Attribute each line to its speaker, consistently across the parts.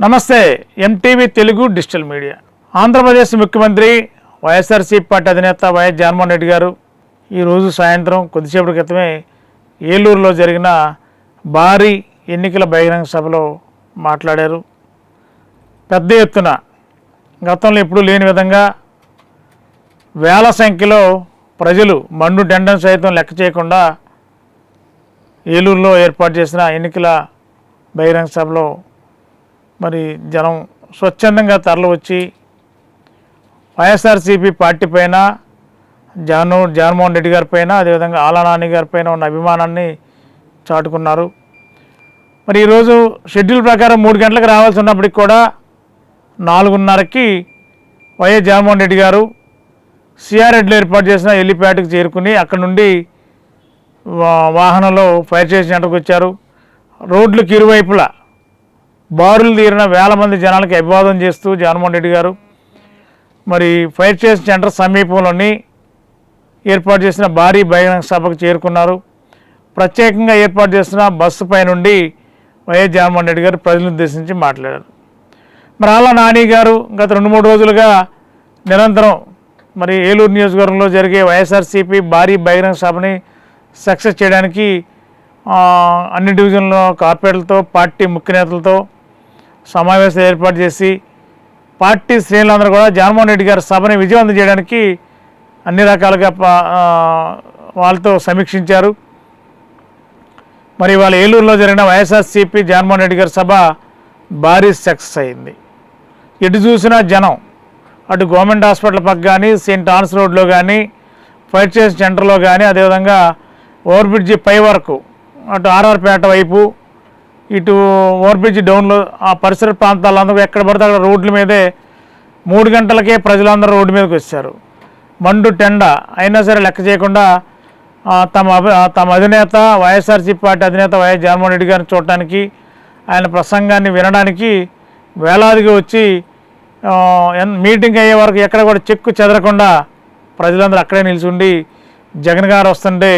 Speaker 1: నమస్తే MTV Telugu digital media. Andhra Pradesh ముఖ్యమంత్రి YSRC party అధినేత వైఎస్ జగన్మోహన్ రెడ్డి గారు ఈరోజు సాయంత్రం కొద్దిసేపటి క్రితమే ఏలూరులో జరిగిన భారీ ఎన్నికల బహిరంగ సభలో మాట్లాడారు. పెద్ద ఎత్తున గతంలో ఎప్పుడూ లేని విధంగా వేల సంఖ్యలో ప్రజలు మండు టెండన్ సైతం లెక్క చేయకుండా ఏలూరులో ఏర్పాటు చేసిన ఎన్నికల బహిరంగ సభలో మరి జనం స్వచ్ఛందంగా తరలి వచ్చి వైఎస్ఆర్సీపీ పార్టీ పైన జగన్ జగన్మోహన్ రెడ్డి గారి పైన అదేవిధంగా ఆలనాని గారి పైన ఉన్న అభిమానాన్ని చాటుకున్నారు. మరి ఈరోజు షెడ్యూల్ ప్రకారం మూడు గంటలకు రావాల్సి ఉన్నప్పటికి కూడా నాలుగున్నరకి వైఎస్ జగన్మోహన్ రెడ్డి గారు సిఆర్ఎడ్లో ఏర్పాటు చేసిన ఎల్లిపేటకు చేరుకుని అక్కడ నుండి వా- వాహనంలో ఫైర్ స్టేషన్ వచ్చారు. రోడ్లకు ఇరువైపులా బారులు తీరిన వేల మంది జనాలకి అభివాదం చేస్తూ జగన్మోహన్ రెడ్డి గారు మరి ఫైర్ స్టేషన్ సెంటర్ సమీపంలోని ఏర్పాటు చేసిన భారీ బహిరంగ సభకు చేరుకున్నారు. ప్రత్యేకంగా ఏర్పాటు చేసిన బస్సు పై నుండి వైఎస్ జగన్మోహన్ రెడ్డి గారు ప్రజలను ఉద్దేశించి మాట్లాడారు. మరి అలా నాని గారు గత రెండు మూడు రోజులుగా నిరంతరం మరి ఏలూరు నియోజకవర్గంలో జరిగే వైఎస్ఆర్సీపీ భారీ బహిరంగ సభని సక్సెస్ చేయడానికి అన్ని డివిజన్లో కార్పొరేట్లతో పార్టీ ముఖ్య నేతలతో సమావేశం ఏర్పాటు చేసి పార్టీ శ్రేణులందరూ కూడా జగన్మోహన్ రెడ్డి గారి సభని విజయవంతం చేయడానికి అన్ని రకాలుగా వాళ్ళతో సమీక్షించారు. మరి వాళ్ళ ఏలూరులో జరిగిన వైఎస్ఆర్సీపీ జగన్మోహన్ రెడ్డి గారి సభ భారీ సక్సెస్ అయింది. ఎటు చూసినా జనం అటు గవర్నమెంట్ హాస్పిటల్ పక్క కానీ సెయింట్ ఆన్స్ రోడ్లో కానీ ఫైర్ స్టేషన్ సెంటర్లో కానీ అదేవిధంగా ఓవర్బ్రిడ్జి పై వరకు అటు ఆర్ఆర్పేట వైపు ఇటు ఓవర్బ్రిడ్జ్ డౌన్లో ఆ పరిసర ప్రాంతాలందరూ ఎక్కడ పడితే అక్కడ రోడ్ల మీదే మూడు గంటలకే ప్రజలందరూ రోడ్డు మీదకి వచ్చారు. మండు టెండ అయినా సరే లెక్క చేయకుండా తమ అభి తమ అధినేత వైఎస్ఆర్సీపీ పార్టీ అధినేత వైఎస్ జగన్మోహన్ రెడ్డి గారిని చూడటానికి ఆయన ప్రసంగాన్ని వినడానికి వేలాదిగా వచ్చి మీటింగ్ అయ్యే వరకు ఎక్కడ కూడా చెక్కు చెదరకుండా ప్రజలందరూ అక్కడే నిల్చుండి జగన్ గారు వస్తుంటే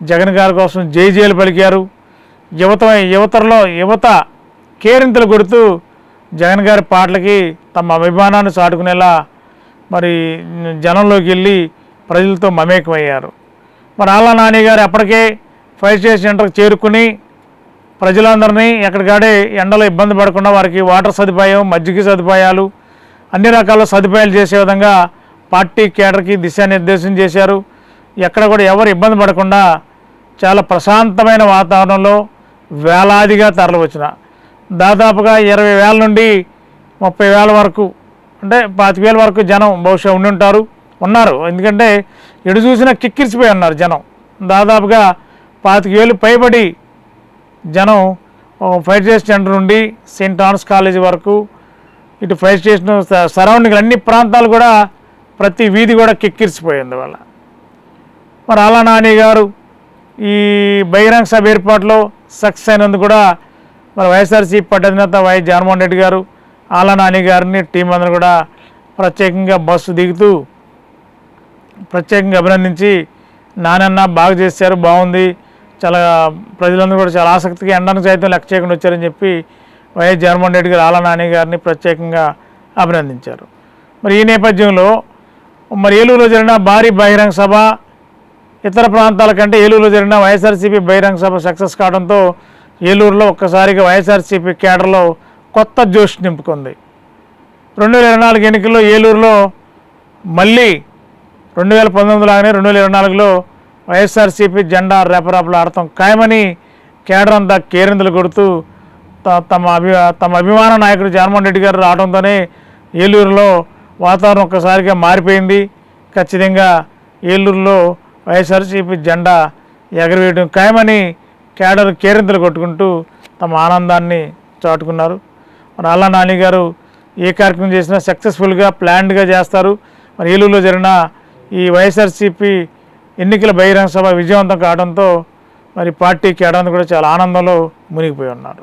Speaker 1: జగన్ గారి కోసం జై జైలు పలికారు. యువత యువతలో యువత కేరింతలు కొడుతూ జగన్ గారి పాటలకి తమ అభిమానాన్ని చాటుకునేలా మరి జనంలోకి వెళ్ళి ప్రజలతో మమేకమయ్యారు. మరి ఆళ్ళ నాని గారు అప్పటికే ఫైర్ స్టేషన్ సెంటర్కి చేరుకుని ప్రజలందరినీ ఎక్కడికాడే ఎండలో ఇబ్బంది పడకుండా వారికి వాటర్ సదుపాయం మజ్జిగ సదుపాయాలు అన్ని రకాల సదుపాయాలు చేసే విధంగా పార్టీ కేడర్కి దిశానిర్దేశం చేశారు. ఎక్కడ కూడా ఎవరు ఇబ్బంది పడకుండా చాలా ప్రశాంతమైన వాతావరణంలో వేలాదిగా తరలివచ్చిన దాదాపుగా ఇరవై వేల నుండి ముప్పై వేల వరకు అంటే పాతిక వేల వరకు జనం బహుశా ఉండి ఉంటారు ఉన్నారు. ఎందుకంటే ఎటు చూసినా కిక్కిరిసిపోయి ఉన్నారు జనం. దాదాపుగా పాతిక వేలు పైబడి జనం ఫైర్ స్టేషన్ సెంటర్ నుండి సెయింట్ ఆన్స్ కాలేజీ వరకు ఇటు ఫైర్ స్టేషన్ స- సరౌండింగ్ అన్ని ప్రాంతాలు కూడా ప్రతి వీధి కూడా కిక్కిరిసిపోయింది వాళ్ళ. మరి అలా నాని గారు ఈ బహిరంగ సభ ఏర్పాట్లో సక్సెస్ అయినందుకు కూడా మరి YSRCP party Y Jaganmohan Reddy గారు ఆలా నాని గారిని టీం అందరూ కూడా ప్రత్యేకంగా బస్సు దిగుతూ ప్రత్యేకంగా అభినందించి నానన్న బాగా చేశారు బాగుంది. చాలా ప్రజలందరూ కూడా చాలా ఆసక్తిగా ఎండను సైతం లెక్క చేయకుండా వచ్చారని చెప్పి వైఎస్ జగన్మోహన్ రెడ్డి గారు ఆలా నాని గారిని ప్రత్యేకంగా అభినందించారు. మరి ఈ నేపథ్యంలో మరి ఏలూరులో జరిగిన భారీ బహిరంగ సభ ఇతర ప్రాంతాల కంటే ఏలూరులో జరిగిన వైఎస్ఆర్సీపీ బహిరంగ సభ సక్సెస్ కావడంతో ఏలూరులో ఒక్కసారిగా వైఎస్ఆర్సీపీ కేడర్లో కొత్త జోష్ నింపుకుంది. రెండు వేల ఇరవై నాలుగు ఎన్నికల్లో ఏలూరులో మళ్ళీ రెండు వేల పంతొమ్మిది లాగానే రెండు వేల ఇరవై నాలుగులో వైఎస్ఆర్సీపీ జెండా రెపరెపలాడటం ఖాయమని కేడర్ అంతా కేరిందులు కొడుతూ త- తమ అభి తమ అభిమాన నాయకుడు జగన్మోహన్ రెడ్డి గారు రావడంతోనే ఏలూరులో వాతావరణం ఒక్కసారిగా మారిపోయింది. ఖచ్చితంగా ఏలూరులో వైఎస్ఆర్సీపీ జెండా ఎగరవేయడం ఖాయమని కేడర్ కేరింతలు కొట్టుకుంటూ తమ ఆనందాన్ని చాటుకున్నారు. మరి అల్లా నాని గారు ఏ కార్యక్రమం చేసినా సక్సెస్ఫుల్గా ప్లాన్డ్గా చేస్తారు. మరి ఏలూరులో జరిగిన ఈ వైఎస్ఆర్సీపీ ఎన్నికల బహిరంగ సభ విజయవంతం కావడంతో మరి పార్టీ కేడానికి కూడా చాలా ఆనందంలో మునిగిపోయి ఉన్నారు.